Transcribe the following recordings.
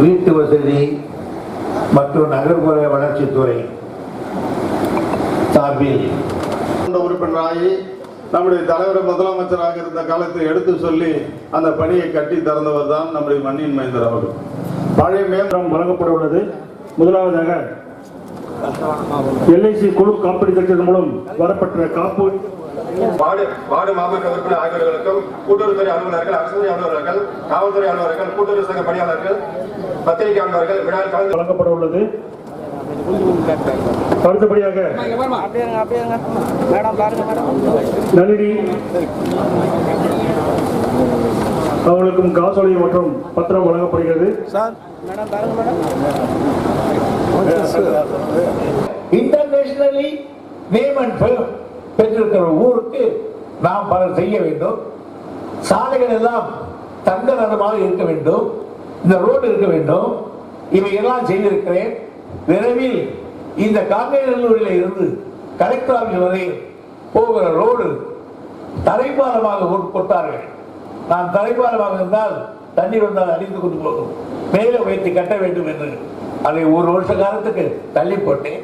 வீட்டு வசதி மற்றும் நகர்ப்புற வளர்ச்சித்துறை சார்பில் சட்டமன்ற உறுப்பினராகி நம்முடைய தலைவர் முதலமைச்சராக இருந்த காலத்தில் எடுத்து சொல்லி அந்த பணியை கட்டி திறந்தவர் தான் நம்முடைய மண்ணின் மைந்தர் அவர்கள். பழைய திட்டம் வழங்கப்பட உள்ளது. முதலாவதாக எல்ஐசி குழு காப்பீடு திட்டத்தின் மூலம் வரப்பட்ட காப்பு. வார்டு வார்டு மாவட்ட உறுப்பினர் ஆகியோர்களுக்கும் கூட்டுறவுத்துறை அலுவலர்கள் அரசுத்துறை அலுவலர்கள் காவல்துறை அலுவலர்கள் கூட்டுறவு சங்க பணியாளர்கள் பத்திரிகை அலுவலர்கள் விழாவில் கலந்து வழங்கப்பட உள்ளது. அடுத்தபடியாக அப்படியே இருங்க அப்படியே இருங்க. மேடம் பாருங்க மேடம். நளினி. அவர்களுக்கும் காசோலை மற்றும் பத்திரம் வழங்கப்படுகிறது. மேடம் பாருங்க மேடம். இன்டர்நேஷனலி நேம் அண்ட் பெற்றிருக்கிற ஊருக்கு நாம் பல செய்ய வேண்டும். சாலைகள் எல்லாம் தங்க நலமாக இருக்க வேண்டும். இந்த ரோடு இருக்க வேண்டும். இவையெல்லாம் செய்திருக்கிறேன். விரைவில் இந்த காங்கேயநல்லூரில் இருந்து கலெக்டராவில் வரை போகிற ரோடு தரைப்பாலமாக கொண்டு நான் தரைப்பாலமாக இருந்தால் தண்ணீர் வந்தால் அடித்து கொண்டு போகும். மேலே உயர்த்தி கட்ட வேண்டும் என்று. அதை ஒரு வருஷ காலத்துக்கு தள்ளி போட்டேன்.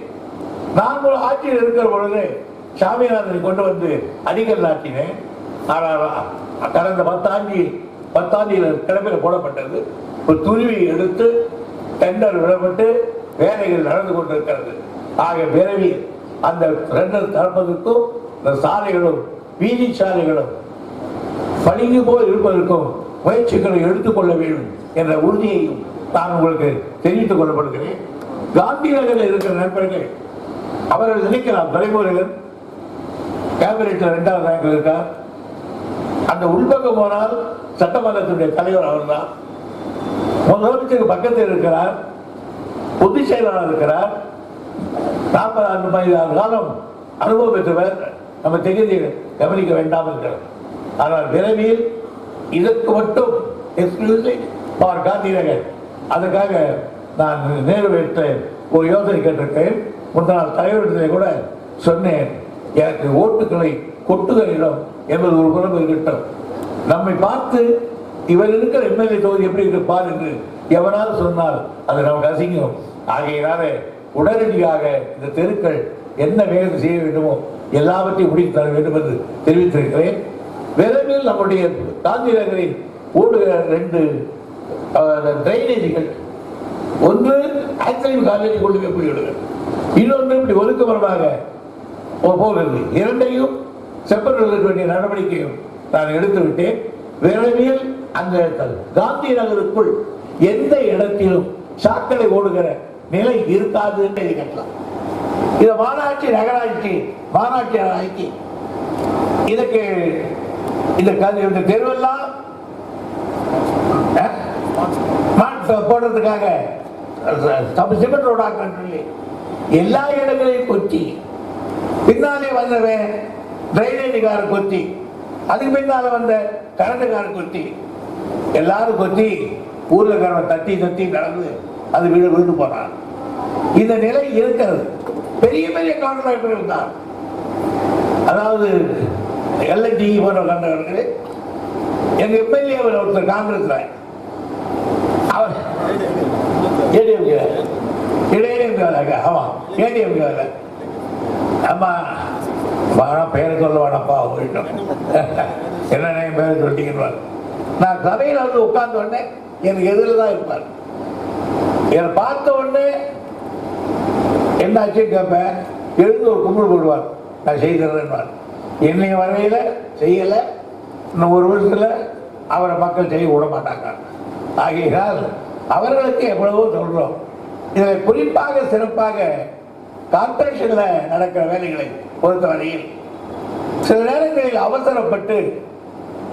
நான் ஒரு ஆட்சியில் இருக்கிற பொழுது சாமிநாதனை கொண்டு வந்து அடிக்கல் நாட்டினேன். ஆனால் கடந்த பத்தாண்டி பத்தாண்டியில் கிடப்பில் போடப்பட்டது. ஒரு துருவி எடுத்து டெண்டர் விடப்பட்டு வேலைகள் நடந்து கொண்டிருக்கிறது. ஆக பிறவி அந்த ரெண்டர் திறப்பதற்கும் இந்த சாலைகளும் வீதி சாலைகளும் பணிந்து போல் இருப்பதற்கும் முயற்சிகளை எடுத்துக்கொள்ள வேண்டும் என்ற உறுதியையும் நான் உங்களுக்கு தெரிவித்துக் கொள்ளப்படுகிறேன். காந்தி நகரில் இருக்கிற நண்பர்கள் அவர்கள் நினைக்கலாம் தலைமுறைகள் கேபினெட்டில் இரண்டாவது ரேங்கில் இருக்கார். அந்த உள்பக்கம் போனால் சட்டமன்றத்தினுடைய தலைவர் அவர்தான். முதலமைச்சருக்கு பக்கத்தில் இருக்கிறார் பொதுச் செயலாளர் இருக்கிறார். நாற்பது ஆண்டு ஐந்து காலம் அனுபவம் பெற்றவர். நம்ம தொகுதியை கவனிக்க வேண்டாம் இருக்கிறோம் ஆனால் விரைவில் இதற்கு மட்டும் எக்ஸ்க்ளூசிவ் பார் காந்தி நகர் நான் நேருவேற்ற ஒரு யோசனை கேட்டிருக்கேன் முன்னாள் தலைவரிடத்திலே கூட சொன்னேன் எனக்கு ஓட்டுகளை கொட்டுதலிடம் என்பது ஒரு புறம் இருக்கட்டும். நம்மை பார்த்து இவர் இருக்கிற எம்எல்ஏ தொகுதி எப்படி இருப்பார் என்று எவனாவது சொன்னால் அது நமக்கு அசிங்கம். ஆகையினால உடனடியாக இந்த தெருக்கள் என்ன வேலை செய்ய வேண்டுமோ எல்லாவற்றையும் முடித்து தர வேண்டும் என்று தெரிவித்திருக்கிறேன். விரைவில் நம்முடைய காந்தி நகரில் ஓடுகிற ரெண்டு டிரைனேஜ்கள் ஒன்று ஆக்சிடென்ட் காலேஜ் கொண்டு போய் போய்விடுங்கள் இன்னொன்று இப்படி ஒழுக்கமரமாக போகிறது. இரண்டையும் செப்பரேட் வேண்டிய நடவடிக்கையும் நான் எடுத்துவிட்டேன். விரைவில் அந்த காந்தி நகருக்குள் எந்த இடத்திலும் சாக்கடை ஓடுகிற நிலை இருக்காது என்று இதை இதை மாநாட்சி நகராட்சி மாநாட்சி ஆக்கி இதுக்கு இந்த இந்த தெருவெல்லாம் போடுறதுக்காக சிமெண்ட் ரோடாக்கன்னு சொல்லி எல்லா இடங்களையும் கொத்தி பின்னாலே வந்தவன் டிரைனேஜுக்கார கொத்தி அதுக்கு பின்னால வந்த கரண்டுக்கார கொத்தி எல்லாரும் கொத்தி ஊர்ல இருக்கிறவன் தட்டி தட்டி நடந்து அது வீடு விழுந்து போனான் இந்த நிலை இருக்கிறது. பெரிய பெரிய கான்ட்ராக்டர்கள் தான் அதாவது எல்ஐடி போன்ற கான்ட்ராக்டர்கள் எங்க எம்எல்ஏ ஒருத்தர் காங்கிரஸ்ல. அவர் ஏடிஎம்கே இடையிலே ஆமா ஏடிஎம்கே ஆமா வேணாம் பேரை சொல்ல வேணாம்ப்பா போயிட்டோம் என்ன என் பேரை சொல்லிட்டீங்கன்னு நான் சபையில் வந்து உட்கார்ந்த உடனே எனக்கு எதிரில் தான் இருப்பார். என்னை பார்த்த உடனே என்னாச்சு கேட்பேன்? எழுந்து ஒரு கும்பிடு போடுவார். நான் செய்திருந்தேன் என்னை வரையில் செய்யலை. இன்னும் ஒரு வருஷத்தில் அவரை மக்கள் செய்ய விட மாட்டாங்க. ஆகையால் அவர்களுக்கு எவ்வளவோ சொல்கிறோம் இதில் குறிப்பாக சிறப்பாக கார்பரேஷனில் நடக்கிற வேலைகளை பொறுத்தவரையில் சில நேரங்களில் அவசரப்பட்டு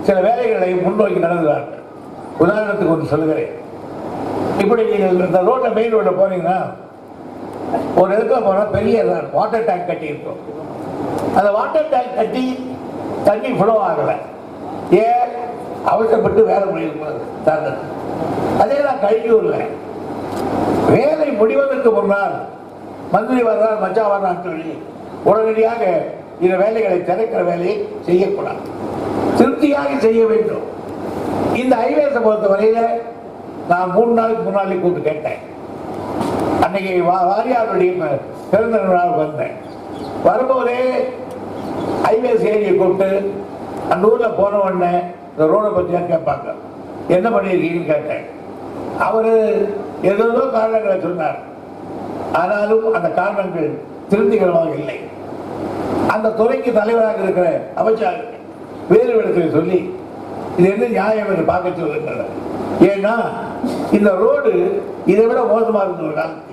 சில வேலைகளை முன்னோக்கி நடந்துகிறார்கள் உதாரணத்துக்கு ஒன்று சொல்லுகிறேன். இப்படி நீங்கள் இந்த ரோட்டில் மெயின் ரோட்டில் போனீங்கன்னா ஒரு இடத்துல போனால் பெரிய வாட்டர் டேங்க் கட்டியிருக்கோம் அந்த வாட்டர் டேங்க் கட்டி தண்ணி ஃப்ளோ ஆகலை. ஏன்? அவசரப்பட்டு வேலை முடியும் அதே நான் கழிவுல வேலை முடிவதற்கு முன்னால் மந்திரி வர்றார் மச்சா வர்றான்னு சொல்லி உடனடியாக இந்த வேலைகளை திறக்கிற வேலையை செய்யக்கூடாது. திருப்தியாக செய்ய வேண்டும். இந்த ஹைவேஸை பொறுத்தவரையில நான் மூணு நாளுக்கு முன்னாடி கூப்பிட்டு கேட்டேன். அன்னைக்கு வா- வாரியாருடைய பிறந்த நாள் வந்தேன். வரும்போதே ஹைவே ஏரியை கூப்பிட்டு அந்த ஊரில் போன உடனே இந்த ரோடை பத்தியா கேட்பாங்க? என்ன பண்ணியிருக்கீங்கன்னு கேட்டேன். அவர் ஏதோ காரணங்களை சொன்னார். ஆனாலும் அந்த காரணங்கள் திருந்திகரமாக இல்லை. அந்த துறைக்கு தலைவராக இருக்கிற அமைச்சர் வேறு இடத்தில் சொல்லி இது என்ன நியாயம் என்று பார்க்க சொல்லுங்கள். ஏன்னா இந்த ரோடு இதை விட மோசமாக இருந்ததுனால்